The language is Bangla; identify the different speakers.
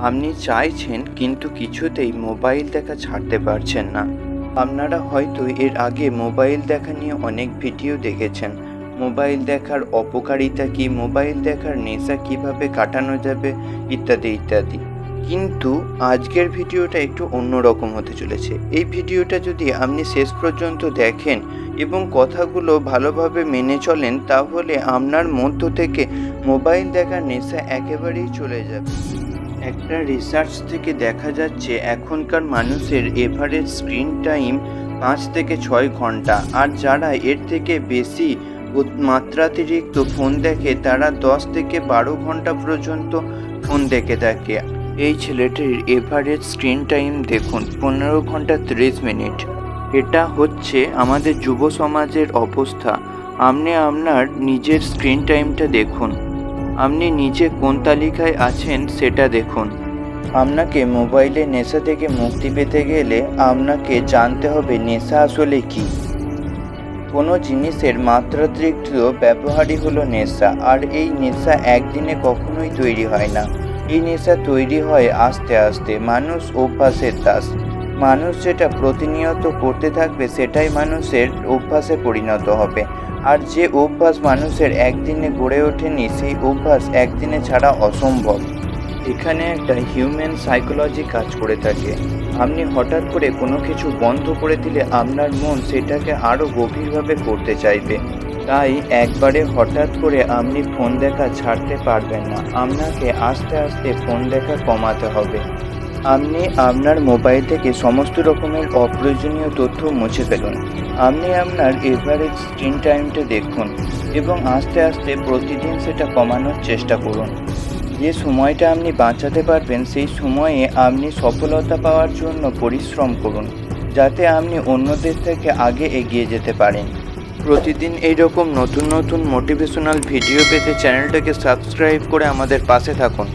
Speaker 1: আপনি চাইছেন কিন্তু কিছুতেই মোবাইল দেখা ছাড়তে পারছেন না। আপনারা হয়তো এর আগে মোবাইল দেখা নিয়ে অনেক ভিডিও দেখেছেন। মোবাইল দেখার অপকারিতা কি? মোবাইল দেখার নেশা কীভাবে কাটানো যাবে? ইত্যাদি ইত্যাদি। কিন্তু আজকের ভিডিওটা একটু অন্যরকম হতে চলেছে। এই ভিডিওটা যদি আপনি শেষ পর্যন্ত দেখেন এবং কথাগুলো ভালোভাবে মেনে চলেন, তাহলে আপনার মধ্য থেকে মোবাইল দেখার নেশা একেবারেই চলে যাবে। একটা রিসার্চ থেকে দেখা যাচ্ছে, এখনকার মানুষের এভারেজ স্ক্রিন টাইম পাঁচ থেকে ছয় ঘণ্টা। আর যারা এর থেকে বেশি মাত্রাতিরিক্ত ফোন দেখে, তারা দশ থেকে বারো ঘণ্টা পর্যন্ত ফোন দেখে থাকে। এই ছেলেটির এভারেজ স্ক্রিন টাইম দেখুন, পনেরো ঘণ্টা তিরিশ মিনিট এটা হচ্ছে আমাদের যুব সমাজের অবস্থা। আপনি আপনার নিজের স্ক্রিন টাইমটা দেখুন। আপনি নিজে কোন তালিকায় আছেন সেটা দেখুন। আপনাকে মোবাইলে নেশা থেকে মুক্তি পেতে গেলে আপনাকে জানতে হবে নেশা আসলে কি। কোনো জিনিসের মাত্রাতিরিক্ত ব্যবহারই হলো নেশা, আর এই নেশা একদিনে কখনোই তৈরি হয় না। এই নেশা তৈরি হয় আস্তে আস্তে। মানুষ অভ্যাসের দাস। মানুষ যেটা প্রতিনিয়ত করতে থাকবে, সেটাই মানুষের অভ্যাসে পরিণত হবে। আর যে অভ্যাস মানুষের একদিনে গড়ে ওঠেনি, সেই অভ্যাস একদিনে ছাড়া অসম্ভব। এখানে একটা হিউম্যান সাইকোলজি কাজ করে থাকে। আপনি হঠাৎ করে কোনো কিছু বন্ধ করে দিলে আপনার মন সেটাকে আরও গভীরভাবে করতে চাইবে। তাই একবারে হঠাৎ করে আপনি ফোন দেখা ছাড়তে পারবেন না। আপনাকে আস্তে আস্তে ফোন দেখা কমাতে হবে। আপনি আপনার মোবাইল থেকে সমস্ত রকমের অপ্রয়োজনীয় তথ্য মুছে ফেলুন। আপনি আপনার এভারেজ স্ক্রিন টাইমটা দেখুন এবং আস্তে আস্তে প্রতিদিন সেটা কমানোর চেষ্টা করুন। যে সময়টা আপনি বাঁচাতে পারবেন, সেই সময়ে আপনি সফলতা পাওয়ার জন্য পরিশ্রম করুন, যাতে আপনি অন্যদের থেকে আগে এগিয়ে যেতে পারেন। প্রতিদিন এইরকম নতুন নতুন মোটিভেশনাল ভিডিও পেতে চ্যানেলটাকে সাবস্ক্রাইব করে আমাদের পাশে থাকুন।